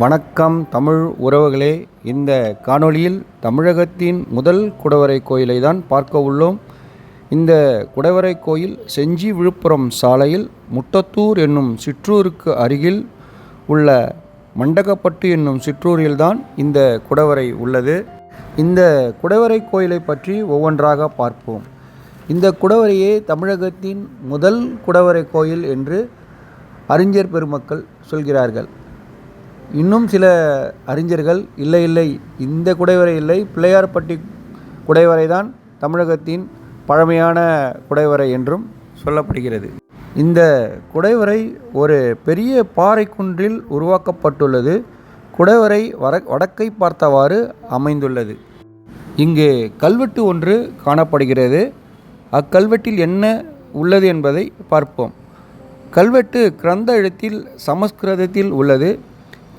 வணக்கம் தமிழ் உறவுகளே. இந்த காணொளியில் தமிழகத்தின் முதல் குடவரை கோயிலை தான் பார்க்க உள்ளோம். இந்த குடவரை கோயில் செஞ்சி விழுப்புரம் சாலையில் முட்டத்தூர் என்னும் சிற்றூருக்கு அருகில் உள்ள மண்டகப்பட்டு என்னும் சிற்றூரில்தான் இந்த குடவரை உள்ளது. இந்த குடவரை கோயிலை பற்றி ஒவ்வொன்றாக பார்ப்போம். இந்த குடவரையே தமிழகத்தின் முதல் குடவரை கோயில் என்று அறிஞர் பெருமக்கள் சொல்கிறார்கள். இன்னும் சில அறிஞர்கள் இல்லை இல்லை இந்த குடைவரை இல்லை பிள்ளையார்பட்டி குடைவரை தான் தமிழகத்தின் பழமையான குடைவரை என்றும் சொல்லப்படுகிறது. இந்த குடைவரை ஒரு பெரிய பாறை குன்றில் உருவாக்கப்பட்டுள்ளது. குடைவரை வட வடக்கை பார்த்தவாறு அமைந்துள்ளது. இங்கே கல்வெட்டு ஒன்று காணப்படுகிறது. அக்கல்வெட்டில் என்ன உள்ளது என்பதை பார்ப்போம். கல்வெட்டு கிரந்த எழுத்தில் சமஸ்கிருதத்தில் உள்ளது.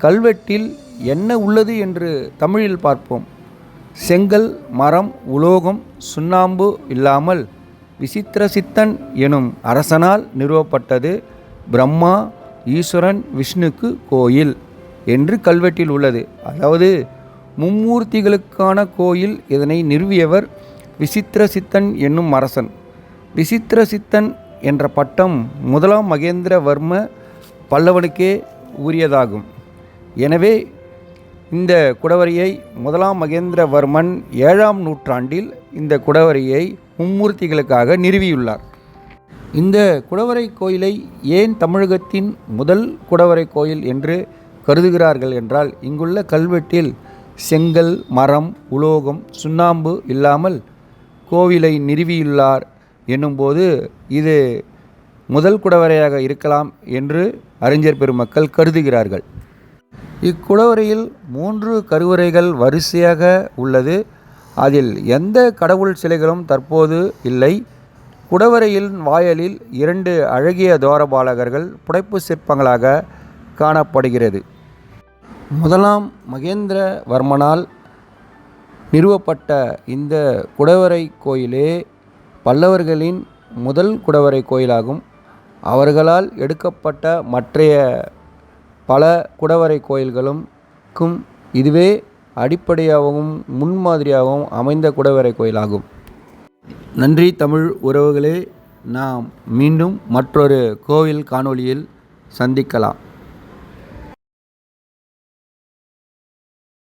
கல்வெட்டில் என்ன உள்ளது என்று தமிழில் பார்ப்போம். செங்கல் மரம் உலோகம் சுண்ணாம்பு இல்லாமல் விசித்திர சித்தன் எனும் அரசனால் நிறுவப்பட்டது பிரம்மா ஈஸ்வரன் விஷ்ணுக்கு கோயில் என்று கல்வெட்டில் உள்ளது. அதாவது மும்மூர்த்திகளுக்கான கோயில் இதனை நிறுவியவர் விசித்திர சித்தன் என்னும் அரசன். விசித்திர சித்தன் என்ற பட்டம் முதலாம் மகேந்திரவர்ம பல்லவனுக்கே உரியதாகும். எனவே இந்த குடவரையை முதலாம் மகேந்திரவர்மன் ஏழாம் நூற்றாண்டில் இந்த குடவரையை மும்மூர்த்திகளுக்காக நிறுவியுள்ளார். இந்த குடவரை கோயிலை ஏன் தமிழகத்தின் முதல் குடவரை கோயில் என்று கருதுகிறார்கள் என்றால் இங்குள்ள கல்வெட்டில் செங்கல் மரம் உலோகம் சுண்ணாம்பு இல்லாமல் கோவிலை நிறுவியுள்ளார் என்னும்போது இது முதல் குடவரையாக இருக்கலாம் என்று அறிஞர் பெருமக்கள் கருதுகிறார்கள். இக்குடவரையில் மூன்று கருவறைகள் வரிசையாக உள்ளது. அதில் எந்த கடவுள் சிலைகளும் தற்போது இல்லை. குடவரையின் வாயலில் இரண்டு அழகிய தோரபாலகர்கள் புடைப்பு சிற்பங்களாக காணப்படுகிறது. முதலாம் மகேந்திரவர்மனால் நிறுவப்பட்ட இந்த குடவரை கோயிலே பல்லவர்களின் முதல் குடவரை கோயிலாகும். அவர்களால் எடுக்கப்பட்ட மற்றைய பல குடவரை கோயில்களுக்கும் இதுவே அடிப்படையாகவும் முன்மாதிரியாகவும் அமைந்த குடவரை கோயிலாகும். நன்றி தமிழ் உறவுகளே. நாம் மீண்டும் மற்றொரு கோவில் காணொளியில் சந்திக்கலாம்.